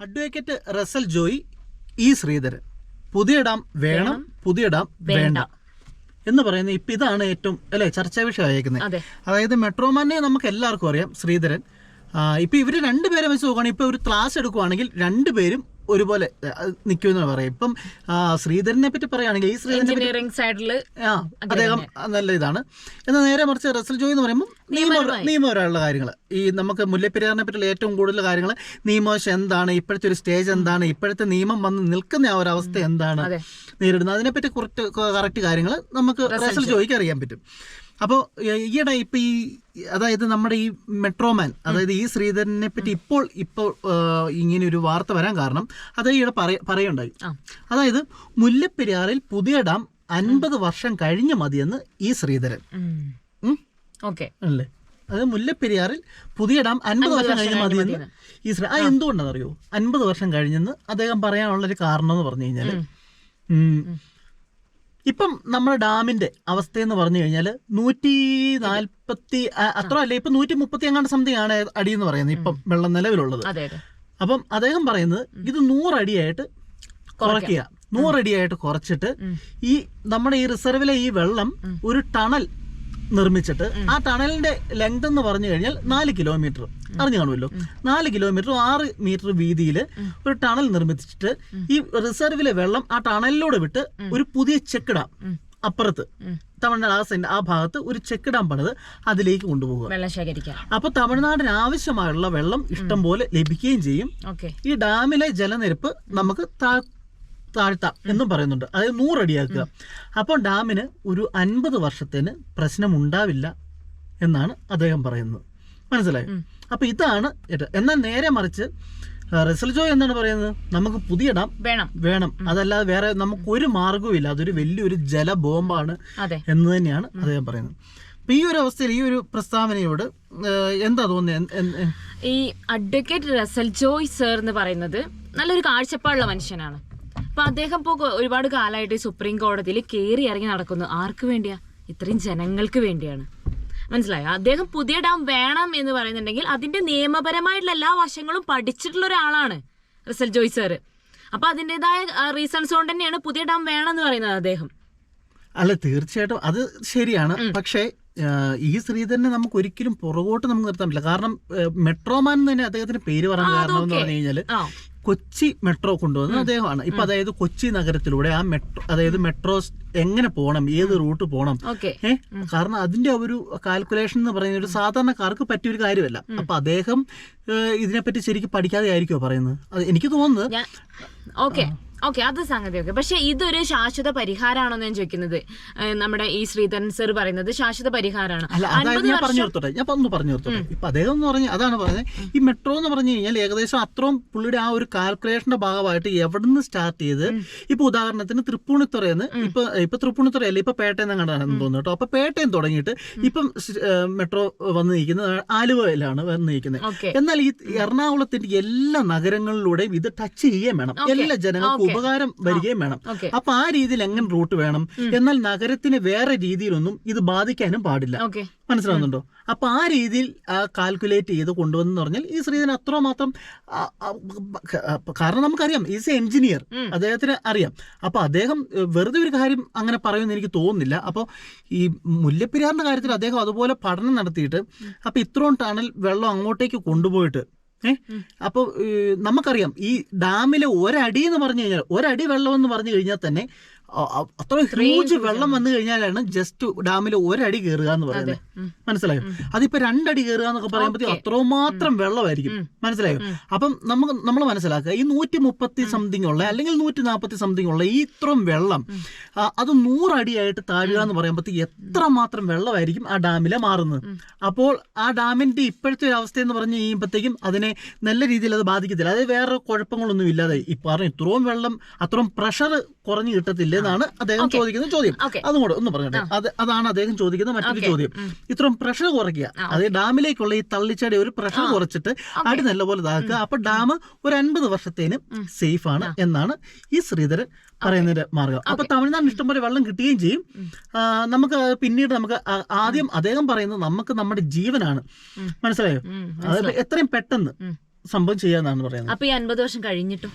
Advocate Russell Joy E Sreedharan. പുതിയ dam വേണം പുതിയ ഡാം വേണ്ട. എന്ന് പറയുന്ന ഇപ്പം ഇതാണ് ഏറ്റവും അല്ലെ ചർച്ചാ വിഷയമായിരിക്കുന്നത് അതെ. അതായത് മെട്രോമാനെ നമുക്ക് എല്ലാവർക്കും അറിയാം ശ്രീധരൻ. ഇപ്പൊ ഇവർ രണ്ടുപേരെ വെച്ച് നോക്കുകയാണെങ്കിൽ ഇപ്പൊ ഒരു ക്ലാസ് എടുക്കുവാണെങ്കിൽ രണ്ടുപേരും ഒരുപോലെ നിൽക്കുമെന്ന് പറയാം. ഇപ്പം ശ്രീധരനെ പറ്റി പറയുകയാണെങ്കിൽ ഈ ശ്രീധരൻ ആ അദ്ദേഹം നല്ല ഇതാണ്. എന്നാൽ നേരെ മറിച്ച് റസൽ ജോയി എന്ന് പറയുമ്പോൾ നിയമ നിയമപരമായുള്ള കാര്യങ്ങൾ ഈ നമുക്ക് മുല്ലപ്പെരിയാറിനെ പറ്റിയുള്ള ഏറ്റവും കൂടുതൽ കാര്യങ്ങൾ നിയമവശം എന്താണ് ഇപ്പോഴത്തെ ഒരു സ്റ്റേജ് എന്താണ് ഇപ്പോഴത്തെ നിയമം വന്ന് നിൽക്കുന്ന ആ ഒരു അവസ്ഥ എന്താണ്. നേരിടുന്നത്. അതിനെപ്പറ്റി കുറച്ച് കറക്റ്റ് കാര്യങ്ങൾ നമുക്ക് റസൽ ജോയിക്ക് അറിയാൻ പറ്റും. അപ്പോൾ ഈയിടെ ഇപ്പം ഈ അതായത് നമ്മുടെ ഈ മെട്രോമാൻ അതായത് ഈ ശ്രീധരനെ പറ്റി ഇപ്പോൾ ഇപ്പോൾ ഇങ്ങനെ ഒരു വാർത്ത വരാൻ കാരണം അത് ഈയിടെ പറയ പറയുണ്ടായി. അതായത് മുല്ലപ്പെരിയാറിൽ പുതിയ ഡാം അൻപത് വർഷം കഴിഞ്ഞ് മതിയെന്ന് ഈ ശ്രീധരൻ? ഓക്കെ. അല്ലേ? അത് മുല്ലപ്പെരിയാറിൽ പുതിയ ഡാം അൻപത് വർഷം കഴിഞ്ഞ് മതിയെന്ന് ഈ ശ്രീ ആ എന്തുകൊണ്ടാണെന്ന് അറിയോ അൻപത് വർഷം കഴിഞ്ഞെന്ന് അദ്ദേഹം പറയാനുള്ള ഒരു കാരണം എന്ന് പറഞ്ഞു കഴിഞ്ഞാൽ ഇപ്പം നമ്മുടെ ഡാമിന്റെ അവസ്ഥ എന്ന് പറഞ്ഞു കഴിഞ്ഞാൽ നൂറ്റി നാൽപ്പത്തി അത്ര അല്ല? ഇപ്പൊ നൂറ്റി മുപ്പത്തി എങ്ങാണ്ട് സംതിങ് ആണ് അടി എന്ന് പറയുന്നത് ഇപ്പം വെള്ളം നിലവിലുള്ളത്. അപ്പം അദ്ദേഹം പറയുന്നത് ഇത് നൂറടിയായിട്ട് കുറയ്ക്കുക. നൂറടിയായിട്ട് കുറച്ചിട്ട് ഈ നമ്മുടെ ഈ റിസർവിലെ ഈ വെള്ളം ഒരു ടണൽ നിർമ്മിച്ചിട്ട് ആ ടണലിന്റെ ലെങ്ത് എന്ന് പറഞ്ഞു കഴിഞ്ഞാൽ നാല് കിലോമീറ്റർ അറിഞ്ഞു കാണുമല്ലോ? നാല് കിലോമീറ്റർ ആറ് മീറ്റർ വീതിയിൽ ഒരു ടണൽ നിർമ്മിച്ചിട്ട് ഈ റിസർവിലെ വെള്ളം ആ ടണലിലൂടെ വിട്ട് ഒരു പുതിയ ചെക്ക് ഡാം അപ്പുറത്ത്. തമിഴ്നാട് ആ സെന്റ് ആ ഭാഗത്ത് ഒരു ചെക്ക് ഡാം പണിത് അതിലേക്ക് കൊണ്ടുപോകുക വെള്ളം ശേഖരിക്കുക. അപ്പൊ തമിഴ്നാടിന് ആവശ്യമായുള്ള വെള്ളം ഇഷ്ടം പോലെ ലഭിക്കുകയും ചെയ്യും. ഈ ഡാമിലെ ജലനിരപ്പ് നമുക്ക് താഴ്ത്താം എന്നും പറയുന്നുണ്ട്. അതായത് നൂറടിയാക്കുക അപ്പോൾ ഡാമിന് ഒരു അൻപത് വർഷത്തിന് പ്രശ്നം ഉണ്ടാവില്ല എന്നാണ് അദ്ദേഹം പറയുന്നത്. മനസ്സിലായോ? അപ്പൊ ഇതാണ് എന്നാൽ നേരെ മറിച്ച് റസൽ ജോയ് എന്താണ് പറയുന്നത്? നമുക്ക് പുതിയ ഡാം വേണം. വേണം. അതല്ലാതെ വേറെ നമുക്ക് ഒരു മാർഗവും ഇല്ല അതൊരു വലിയൊരു ജല ബോംബാണ് എന്ന് തന്നെയാണ് അദ്ദേഹം പറയുന്നത്. അപ്പൊ ഈ ഒരു അവസ്ഥയിൽ ഈ ഒരു പ്രസ്താവനയോട് എന്താ തോന്നുന്നത് ഈ അഡ്വക്കേറ്റ് റസൽ ജോയ് സർ എന്ന് പറയുന്നത് നല്ലൊരു കാഴ്ചപ്പാടുള്ള മനുഷ്യനാണ്. അപ്പൊ അദ്ദേഹം ഇപ്പോ ഒരുപാട് കാലമായിട്ട് സുപ്രീം കോടതിയിൽ കയറി ഇറങ്ങി നടക്കുന്നു. ആർക്ക് വേണ്ടിയാ? ഇത്രയും ജനങ്ങൾക്ക് വേണ്ടിയാണ്. മനസ്സിലായോ? അദ്ദേഹം പുതിയ ഡാം വേണം എന്ന് പറയുന്നുണ്ടെങ്കിൽ അതിന്റെ നിയമപരമായിട്ടുള്ള എല്ലാ വശങ്ങളും പഠിച്ചിട്ടുള്ള ഒരാളാണ് റിസൽ ജോയ് സാറ്. അപ്പൊ അതിന്റെതായ റീസൺസ് കൊണ്ട് തന്നെയാണ് പുതിയ ഡാം വേണം എന്ന് പറയുന്നത് അദ്ദേഹം. അല്ല തീർച്ചയായിട്ടും അത് ശരിയാണ്. പക്ഷേ ഈ ശ്രീധരനെ നമുക്ക് ഒരിക്കലും പുറകോട്ട് നമുക്ക് നിർത്താൻ പറ്റില്ല. കാരണം മെട്രോമാൻ തന്നെ അദ്ദേഹത്തിന്റെ പേര് പറയാൻ കാരണം എന്ന്. പറഞ്ഞു കഴിഞ്ഞാൽ കൊച്ചി മെട്രോ കൊണ്ടുവന്നത് അദ്ദേഹമാണ്. ഇപ്പൊ അതായത് കൊച്ചി നഗരത്തിലൂടെ ആ മെട്രോ അതായത് മെട്രോ എങ്ങനെ പോകണം ഏത് റൂട്ട് പോകണം ഏഹ് കാരണം അതിന്റെ ഒരു കാൽക്കുലേഷൻ എന്ന് പറയുന്ന ഒരു സാധാരണക്കാർക്ക് പറ്റിയ ഒരു കാര്യമല്ല അപ്പൊ അദ്ദേഹം ഇതിനെപ്പറ്റി ശരിക്കും പഠിക്കാതെ ആയിരിക്കുമോ പറയുന്നത്? അത് എനിക്ക് തോന്നുന്നത് ഓക്കെ. ഓക്കെ അത് സംഗതി ഓക്കെ പക്ഷെ ഇതൊരു ശാശ്വത പരിഹാരമാണോ ഞാൻ ചോദിക്കുന്നത്? നമ്മുടെ ഈ ശ്രീധരൻ സർ പറയുന്നത് ശാശ്വത പരിഹാരമാണ് ഞാൻ പറഞ്ഞു നിർത്തോട്ടെ ഞാൻ ഒന്ന് പറഞ്ഞു നിർത്തോട്ടെ ഇപ്പൊ അദ്ദേഹം എന്ന് പറഞ്ഞ അതാണ് പറഞ്ഞത്. ഈ മെട്രോ എന്ന് പറഞ്ഞു കഴിഞ്ഞാൽ ഏകദേശം അത്രയും പുള്ളിയുടെ ആ ഒരു കാൽക്കുലേഷന്റെ ഭാഗമായിട്ട് എവിടുന്ന് സ്റ്റാർട്ട് ചെയ്ത് ഇപ്പൊ ഉദാഹരണത്തിന് തൃപ്പൂണിത്തുറയെന്ന് ഇപ്പൊ ഇപ്പൊ തൃപ്പൂണിത്തുറയല്ല? ഇപ്പൊ പേട്ടയെന്ന് കണ്ടാണെന്ന് തോന്നുന്നു കേട്ടോ. അപ്പൊ പേട്ടയം തുടങ്ങിയിട്ട് ഇപ്പം മെട്രോ വന്ന് നിൽക്കുന്നത് ആലുവയിലാണ് വന്ന് നിൽക്കുന്നത്. എന്നാൽ ഈ എറണാകുളത്തിന്റെ എല്ലാ നഗരങ്ങളിലൂടെയും ഇത് ടച്ച് ചെയ്യാൻ വേണം. എല്ലാ ജനങ്ങൾക്കും. ഉപകാരം വരികയും വേണം. അപ്പൊ ആ രീതിയിൽ എങ്ങനെ റൂട്ട് വേണം? എന്നാൽ നഗരത്തിന് വേറെ രീതിയിലൊന്നും ഇത് ബാധിക്കാനും പാടില്ല. മനസ്സിലാവുന്നുണ്ടോ? അപ്പൊ ആ രീതിയിൽ കാൽക്കുലേറ്റ് ചെയ്ത് കൊണ്ടുവന്നു പറഞ്ഞാൽ ഈ ശ്രീധരൻ അത്രമാത്രം കാരണം നമുക്കറിയാം ഈസ് എ എഞ്ചിനീയർ അദ്ദേഹത്തിന് അറിയാം. അപ്പൊ അദ്ദേഹം വെറുതെ ഒരു കാര്യം അങ്ങനെ പറയുമെന്ന് എനിക്ക് തോന്നുന്നില്ല. അപ്പോൾ ഈ മുല്ലപ്പെരിയാറിന്റെ കാര്യത്തിൽ അദ്ദേഹം അതുപോലെ പഠനം നടത്തിയിട്ട് അപ്പൊ ഇത്രയും ടണൽ വെള്ളം അങ്ങോട്ടേക്ക് കൊണ്ടുപോയിട്ട് അപ്പോൾ നമുക്കറിയാം ഈ ഡാമിലെ ഒരടി എന്ന് പറഞ്ഞു കഴിഞ്ഞാൽ ഒരടി വെള്ളം എന്ന് പറഞ്ഞു കഴിഞ്ഞാൽ തന്നെ അത്ര ഹ്യൂജ് വെള്ളം വന്നു കഴിഞ്ഞാലാണ് ജസ്റ്റ് ഡാമിൽ ഒരടി കയറുക എന്ന് പറയുന്നത്. മനസ്സിലായോ? അതിപ്പോ രണ്ടടി കയറുക എന്നൊക്കെ പറയുമ്പോഴത്തേക്കും അത്രമാത്രം വെള്ളമായിരിക്കും. മനസ്സിലായോ? അപ്പം നമുക്ക് നമ്മൾ മനസ്സിലാക്കുക ഈ നൂറ്റി മുപ്പത്തി സംതിങ് ഉള്ള അല്ലെങ്കിൽ നൂറ്റി നാൽപ്പത്തി സംതിങ് ഉള്ള ഈ ഇത്രയും വെള്ളം അത് അത് നൂറടിയായിട്ട് താഴുക എന്ന് പറയുമ്പോഴത്തേക്ക് എത്രമാത്രം വെള്ളമായിരിക്കും ആ ഡാമിലെ മാറുന്നത്. അപ്പോൾ ആ ഡാമിന്റെ ഇപ്പോഴത്തെ ഒരു അവസ്ഥ എന്ന് പറഞ്ഞു കഴിയുമ്പോഴത്തേക്കും അതിനെ നല്ല രീതിയിൽ അത് ബാധിക്കത്തില്ല. അതായത് വേറെ കുഴപ്പങ്ങളൊന്നും ഇല്ലാതെ ഈ പറഞ്ഞു ഇത്രയും വെള്ളം അത്രയും പ്രഷർ കുറഞ്ഞു കിട്ടത്തില്ല എന്നാണ് അദ്ദേഹം ചോദിക്കുന്ന ചോദ്യം. അതും കൂടെ ഒന്ന് പറഞ്ഞോട്ടെ. അത് അതാണ് അദ്ദേഹം ചോദിക്കുന്ന മറ്റൊരു ചോദ്യം. ഇത്രയും പ്രഷർ കുറയ്ക്കുക. അതായത് ഡാമിലേക്കുള്ള ഈ തള്ളിച്ചടി ഒരു പ്രഷർ കുറച്ചിട്ട് അടി നല്ലപോലെ ഇതാക്കുക. അപ്പൊ ഡാം ഒരു അൻപത് വർഷത്തേനും സേഫ് ആണ് എന്നാണ് ഈ ശ്രീധരൻ പറയുന്നതിന്റെ മാർഗം. അപ്പൊ തമിഴ്നാടിന് ഇഷ്ടംപോലെ വെള്ളം കിട്ടുകയും ചെയ്യും. നമുക്ക് പിന്നീട് നമുക്ക് ആദ്യം അദ്ദേഹം പറയുന്നത് നമുക്ക് നമ്മുടെ ജീവനാണ്. മനസ്സിലായോ. അതായത് എത്രയും പെട്ടെന്ന് സംഭവം ചെയ്യാന്നാണ് പറയുന്നത്. അപ്പൊ ഈ അൻപത് വർഷം കഴിഞ്ഞിട്ടും?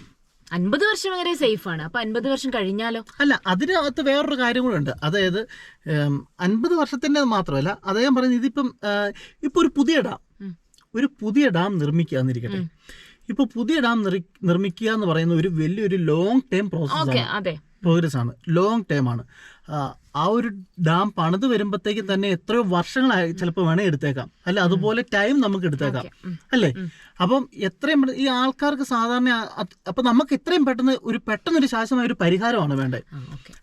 അൻപത് വർഷം വരെ സേഫ് ആണ്. അപ്പൊ അൻപത് വർഷം കഴിഞ്ഞാലോ? അല്ല അതിനകത്ത് വേറൊരു കാര്യം കൂടെ ഉണ്ട്. അതായത് അൻപത് വർഷത്തിന്റെ മാത്രമല്ല അദ്ദേഹം പറയുന്നത് ഇതിപ്പം ഇപ്പൊ ഒരു പുതിയ ഡാം. ഒരു പുതിയ ഡാം നിർമ്മിക്കുക എന്നിരിക്കട്ടെ. ഇപ്പൊ പുതിയ ഡാം നിർ- നിർമ്മിക്കുക എന്ന് പറയുന്ന ഒരു വലിയൊരു ലോങ് ടേം പ്രോസസ് പ്രോഗ്രസ് ആണ്. ലോങ് ടേം ആണ്. ആ, ഒരു ഡാം പണിത് വരുമ്പോഴത്തേക്കും തന്നെ എത്രയോ വർഷങ്ങളായി ചിലപ്പോൾ വേണേ എടുത്തേക്കാം. അല്ല? അതുപോലെ ടൈം നമുക്ക് എടുത്തേക്കാം. അല്ലേ? അപ്പം എത്രയും ഈ ആൾക്കാർക്ക് സാധാരണ അപ്പൊ നമുക്ക് എത്രയും പെട്ടെന്ന് ഒരു പെട്ടെന്ന് ഒരു ശാശ്വതമായ ഒരു പരിഹാരമാണ് വേണ്ടത്.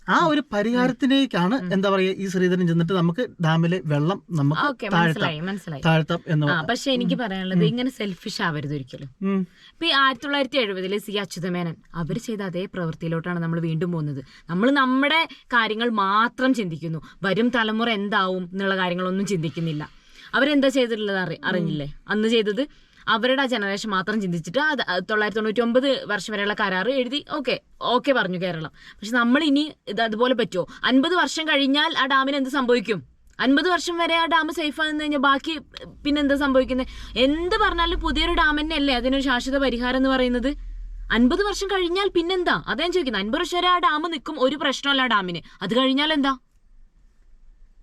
ആ, ഒരു പരിഹാരത്തിലേക്കാണ് എന്താ പറയുക ഈ ശ്രീധരൻ ചെന്നിട്ട് നമുക്ക് ഡാമിലെ വെള്ളം നമുക്ക് താഴ്ത്താം. എന്ന് പക്ഷെ എനിക്ക് പറയാനുള്ളത് ഇങ്ങനെ സെൽഫിഷ് ആവരുത് ഒരിക്കലും. ഇപ്പൊ ഈ ആയിരത്തി തൊള്ളായിരത്തി എഴുപതിൽ സി അച്യുതമേനൻ അവർ ചെയ്ത അതേ പ്രവൃത്തിയിലോട്ടാണ് നമ്മൾ വീണ്ടും പോകുന്നത്. നമ്മൾ നമ്മുടെ കാര്യങ്ങൾ മാത്രം ചിന്തിക്കുന്നു. വരും തലമുറ എന്താവും എന്നുള്ള കാര്യങ്ങളൊന്നും ചിന്തിക്കുന്നില്ല. അവരെന്താ ചെയ്തിട്ടുള്ളത് അറി അറിഞ്ഞില്ലേ? അന്ന് ചെയ്തത് അവരുടെ ആ ജനറേഷൻ മാത്രം ചിന്തിച്ചിട്ട് അത് തൊള്ളായിരത്തി തൊണ്ണൂറ്റി ഒമ്പത് വർഷം വരെയുള്ള കരാറ് എഴുതി ഓക്കെ ഓക്കെ പറഞ്ഞു കേരളം. പക്ഷെ നമ്മൾ ഇനി ഇത് അതുപോലെ പറ്റുമോ അൻപത് വർഷം കഴിഞ്ഞാൽ ആ ഡാമിന് എന്ത് സംഭവിക്കും? അൻപത് വർഷം വരെ ആ ഡാം സേഫ് ആണെന്ന് കഴിഞ്ഞാൽ ബാക്കി പിന്നെ എന്താ സംഭവിക്കുന്നത് എന്ത് പറഞ്ഞാലും പുതിയൊരു ഡാം തന്നെയല്ലേ? അതിനൊരു ശാശ്വത പരിഹാരം എന്ന് പറയുന്നത്? അൻപത് വർഷം കഴിഞ്ഞാൽ പിന്നെന്താ? അതാ ചോദിക്കുന്നത് അൻപത് വർഷം വരെ ആ ഡാം നിൽക്കും ഒരു പ്രശ്നമല്ല ഡാമിന്. അത് കഴിഞ്ഞാൽ എന്താ?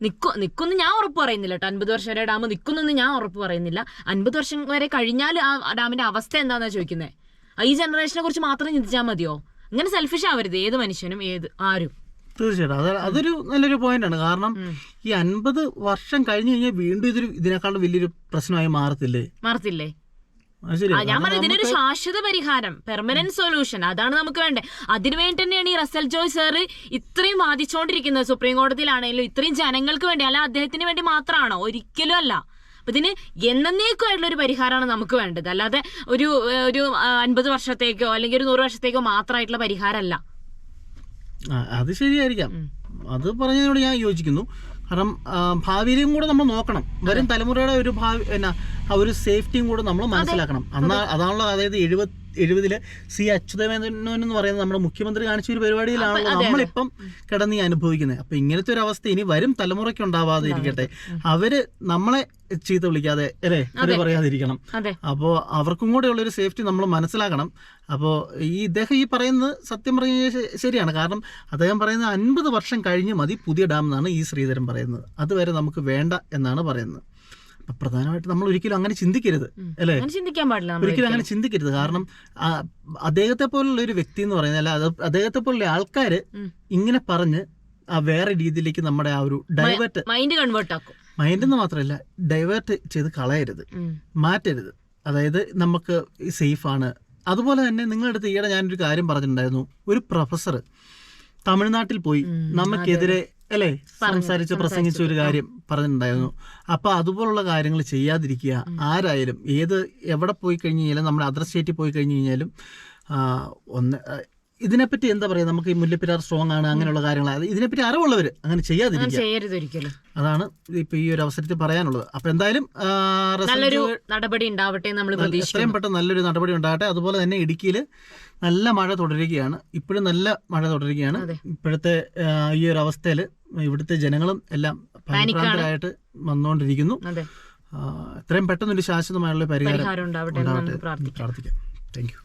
നിക്കോ നിക്കുന്ന് ഞാൻ ഉറപ്പ് പറയുന്നില്ല കേട്ടോ. അൻപത് വർഷം വരെ ഡാം നിൽക്കുന്നെന്ന് ഞാൻ ഉറപ്പ് പറയുന്നില്ല. അൻപത് വർഷം വരെ കഴിഞ്ഞാൽ ആ ഡാമിന്റെ അവസ്ഥ എന്താന്നാ ചോദിക്കുന്നത് ഈ ജനറേഷനെ കുറിച്ച് മാത്രം ചിന്തിച്ചാൽ മതിയോ? അങ്ങനെ സെൽഫിഷ് ആവരുത്. ഏത് മനുഷ്യനും ഏത് ആരും. തീർച്ചയായിട്ടും. അത് അതൊരു നല്ലൊരു പോയിന്റ് ആണ്. കാരണം ഈ അൻപത് വർഷം കഴിഞ്ഞു കഴിഞ്ഞാൽ വീണ്ടും ഇതൊരു ഇതിനേക്കാളും വലിയൊരു പ്രശ്നമായി മാറത്തില്ലേ? മാറത്തില്ലേ? ഞാൻ പറഞ്ഞു ഇതിനൊരു ശാശ്വത പരിഹാരം. പെർമനന്റ് സൊല്യൂഷൻ അതാണ് നമുക്ക് വേണ്ടത് അതിനു വേണ്ടി തന്നെയാണ് ഈ റസൽ ജോയ് സർ ഇത്രയും വാദിച്ചുകൊണ്ടിരിക്കുന്നത് സുപ്രീം കോടതിയിലാണെങ്കിലും ഇത്രയും ജനങ്ങൾക്ക് വേണ്ടി അല്ല അദ്ദേഹത്തിന് വേണ്ടി മാത്രമാണോ ഒരിക്കലും അല്ല. അപ്പൊ ഇതിന് എന്നേക്കുമായിട്ടുള്ള ഒരു പരിഹാരമാണ് നമുക്ക് വേണ്ടത്. അല്ലാതെ ഒരു ഒരു അൻപത് വർഷത്തേക്കോ അല്ലെങ്കിൽ ഒരു നൂറ് വർഷത്തേക്കോ മാത്രമായിട്ടുള്ള പരിഹാരമല്ല. അത് ശരിയായിരിക്കാം. അത് പറഞ്ഞതിനോട് ഞാൻ യോജിക്കുന്നു. കാരണം ഭാവിയിലും കൂടെ നമ്മൾ നോക്കണം. വരും തലമുറയുടെ ഒരു ഭാവി എന്നാ ആ ഒരു സേഫ്റ്റിയും കൂടെ നമ്മൾ മനസ്സിലാക്കണം. അന്നാ അതാണല്ലോ അതായത് എഴുപത് എഴുപതിൽ സി അച്യുതമേനോൻ എന്ന് പറയുന്ന നമ്മുടെ മുഖ്യമന്ത്രി കാണിച്ച ഒരു പരിപാടിയിലാണല്ലോ. നമ്മളിപ്പം കിടന്ന് അനുഭവിക്കുന്നത്. അപ്പൊ ഇങ്ങനത്തെ ഒരു അവസ്ഥ ഇനി വരും തലമുറയ്ക്ക് ഉണ്ടാവാതെ ഇരിക്കട്ടെ. അവർ നമ്മളെ ചീത്ത വിളിക്കാതെ അല്ലേ? അവർ പറയാതിരിക്കണം. അപ്പോ അപ്പോൾ അവർക്കും കൂടെ ഉള്ളൊരു സേഫ്റ്റി നമ്മൾ മനസ്സിലാക്കണം. അപ്പോൾ ഈ ഇദ്ദേഹം ഈ പറയുന്നത് സത്യം പറഞ്ഞ ശരിയാണ്. കാരണം അദ്ദേഹം പറയുന്നത് അൻപത് വർഷം കഴിഞ്ഞ് മതി പുതിയ ഡാം എന്നാണ് ഈ ശ്രീധരൻ പറയുന്നത്. അതുവരെ നമുക്ക് വേണ്ട എന്നാണ് പറയുന്നത്. പ്രധാനമായിട്ട് നമ്മൾ ഒരിക്കലും അങ്ങനെ ചിന്തിക്കരുത് അല്ലേ? ചിന്തിക്കാൻ പാടില്ല ഒരിക്കലും അങ്ങനെ ചിന്തിക്കരുത്. കാരണം അദ്ദേഹത്തെ പോലുള്ള ഒരു വ്യക്തി എന്ന് പറയുന്നത് അല്ല അദ്ദേഹത്തെ പോലുള്ള ആൾക്കാര് ഇങ്ങനെ പറഞ്ഞ് ആ വേറെ രീതിയിലേക്ക് നമ്മുടെ ആ ഒരു ഡൈവേർട്ട് മൈൻഡ് കൺവേർട്ട് ആക്കും. മൈൻഡ് എന്ന് മാത്രമല്ല ഡൈവേർട്ട് ചെയ്ത് കളയരുത്. മാറ്റരുത്. അതായത് നമുക്ക് സേഫാണ്. അതുപോലെ തന്നെ നിങ്ങളുടെ അടുത്ത് ഈയിടെ ഞാനൊരു കാര്യം പറഞ്ഞിട്ടുണ്ടായിരുന്നു. ഒരു പ്രൊഫസർ തമിഴ്നാട്ടിൽ പോയി നമുക്കെതിരെ അല്ലേ? സംസാരിച്ച് പ്രസംഗിച്ച ഒരു കാര്യം പറഞ്ഞിട്ടുണ്ടായിരുന്നു. അപ്പൊ അതുപോലുള്ള കാര്യങ്ങൾ ചെയ്യാതിരിക്കുക. ആരായാലും ഏത് എവിടെ പോയി കഴിഞ്ഞ് കഴിഞ്ഞാലും നമ്മുടെ അതർ സ്റ്റേറ്റിൽ പോയി കഴിഞ്ഞ് കഴിഞ്ഞാലും ഒന്ന് ഇതിനെപ്പറ്റി എന്താ പറയാ? നമുക്ക് ഈ മുല്ലപ്പെരിയാർ സ്ട്രോങ് ആണ് അങ്ങനെയുള്ള കാര്യങ്ങൾ ഇതിനെപ്പറ്റി അറിവുള്ളവർ അങ്ങനെ ചെയ്യാതിരിക്കും ചെയ്യാതിരിക്കുക അതാണ് ഇപ്പൊ ഈ ഒരു അവസരത്തിൽ പറയാനുള്ളത്. അപ്പൊ എന്തായാലും നല്ലൊരു നടപടി ഉണ്ടാവട്ടെ നമ്മൾ എത്രയും പെട്ടെന്ന് നല്ലൊരു നടപടി ഉണ്ടാകട്ടെ. അതുപോലെ തന്നെ ഇടുക്കിയിൽ നല്ല മഴ തുടരുകയാണ്. ഇപ്പോഴും നല്ല മഴ തുടരുകയാണ്. ഇപ്പോഴത്തെ ഈ ഒരു അവസ്ഥയിൽ ഇവിടുത്തെ ജനങ്ങളും എല്ലാം പാനിക്കാരായിട്ട് വന്നുകൊണ്ടിരിക്കുന്നു. എത്രയും പെട്ടെന്ന് ഒരു ശാശ്വതമായുള്ള പരിഹാരം ഉണ്ടാവട്ടെ ഉണ്ടാവട്ടെ. പ്രാർത്ഥിക്കാം. Thank you